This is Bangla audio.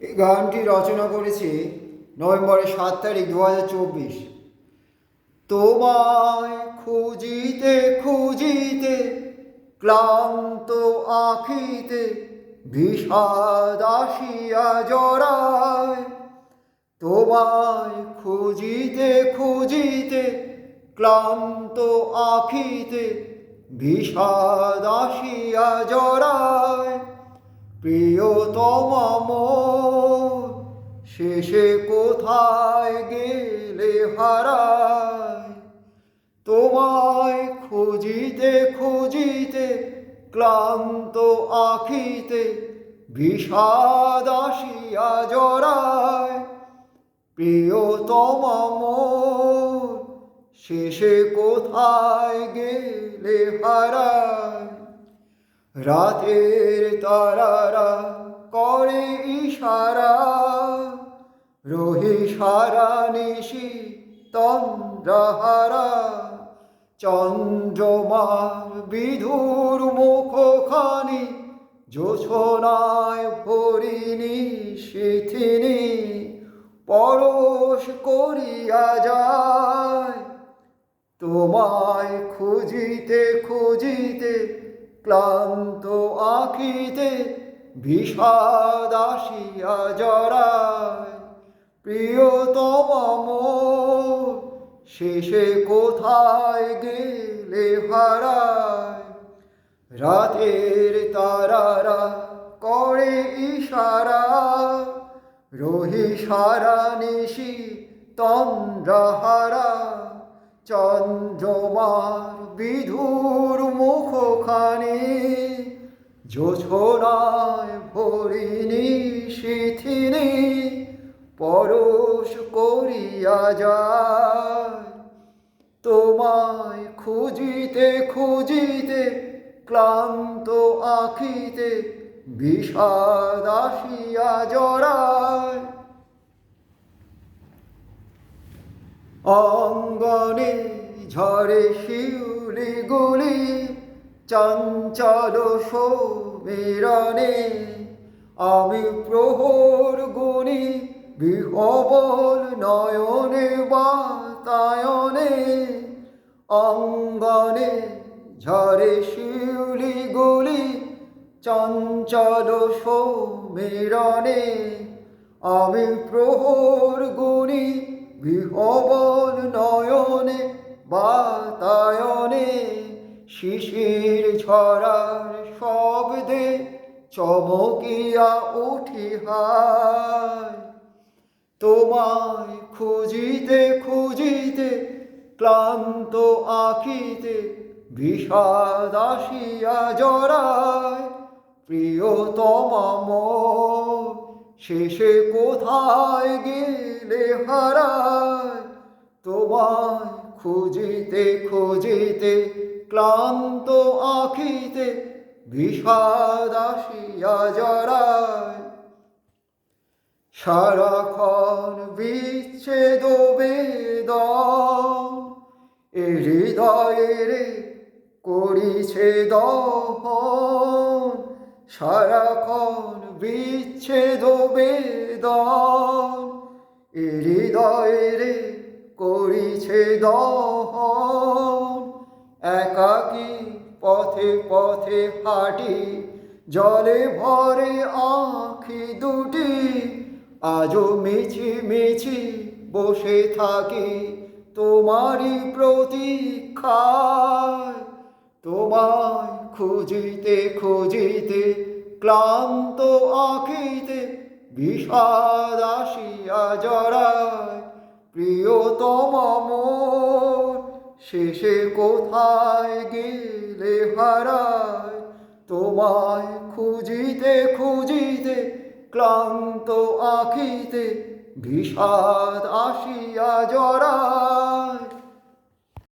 এই গানটি রচনা করেছি নভেম্বরের সাত তারিখ দু হাজার চব্বিশ। তোমায় খুঁজিতে খুঁজিতে, ক্লান্ত আখিতে বিষাদ আসিয়া জড়ায়। তোমায় খুঁজিতে খুঁজিতে, ক্লান্ত আখিতে বিষাদ আসিয়া জড়ায়। প্রিয়তম শেষে কোথায় গেলে হারায়? তোমায় খুঁজিতে খুঁজিতে, ক্লান্ত আখিতে বিষাদ আসিয়া জড়ায়। প্রিয়তম শেষে কোথায় গেলে হারায়? রাতের তারারা করে ইশারা, রহি সারা নিশি তন্দ্রাহারা। চন্দ্রমার বিধুর মুখখানি জোছনায় ভরিনি শিথিনি পরশ করিয়া যায়। তোমায় খুঁজিতে খুঁজিতে ক্লান্ত আখিতে বিষাদ আসিয়া জড়ায়। প্রিয়তম শেষে কোথায় গেলে হারায়? রাতের তারারা করে ইশারা রহি সারা নিশি তন্দ্রাহারা। চন্দ্রমার বিধুর মুখখানি জোছনায় ভরিনি শিথিনি পরশ করিয়া যায়। তোমায় খুঁজিতে খুঁজিতে, ক্লান্ত আখিতে বিষাদ আসিয়া জড়ায়। অঙ্গনে ঝরে শিউলি গুলি, চঞ্চল সমীরণে আমি প্রহর গুণি বিহবল নয়নে, বাতায়নে। অঙ্গনে ঝরে শিউলি গুলি, চঞ্চল সমীরণে আমি প্রহর গুণি বিহবল নয়নে, বাতায়নে, শিশির ঝরার শব্দে চমকিয়া উঠি হায় তোমায় খুঁজিতে খুঁজিতে, ক্লান্ত আঁকিতে বিষাদ আসিয়া জড়ায়, প্রিয়তম মোর। শেষে কোথায় গেলে হারায়? তোমায় খুঁজিতে খুঁজিতে, ক্লান্ত আখিতে বিষাদ আসিয়া জড়ায়। সারাক্ষণ বিচ্ছেদ বেদন, এ হৃদয়ের করিছে দহন। সারাক্ষণ বিচ্ছেদ বেদন, এ হৃদয়ের করিছে দহন। একাকী পথে পথে হাঁটি, জলে ভরে আঁখি দুটি, আজও মিছি মিছি বসে থাকি তোমারই প্রতীক্ষায়। তোমায় খুঁজিতে খুঁজিতে, ক্লান্ত আখিতে বিষাদ আসিয়া জড়ায়। প্রিয়তম শেষে কোথায় গেলে হারায়? তোমায় খুঁজিতে খুঁজিতে, ক্লান্ত আখিতে বিষাদ আসিয়া জড়ায়।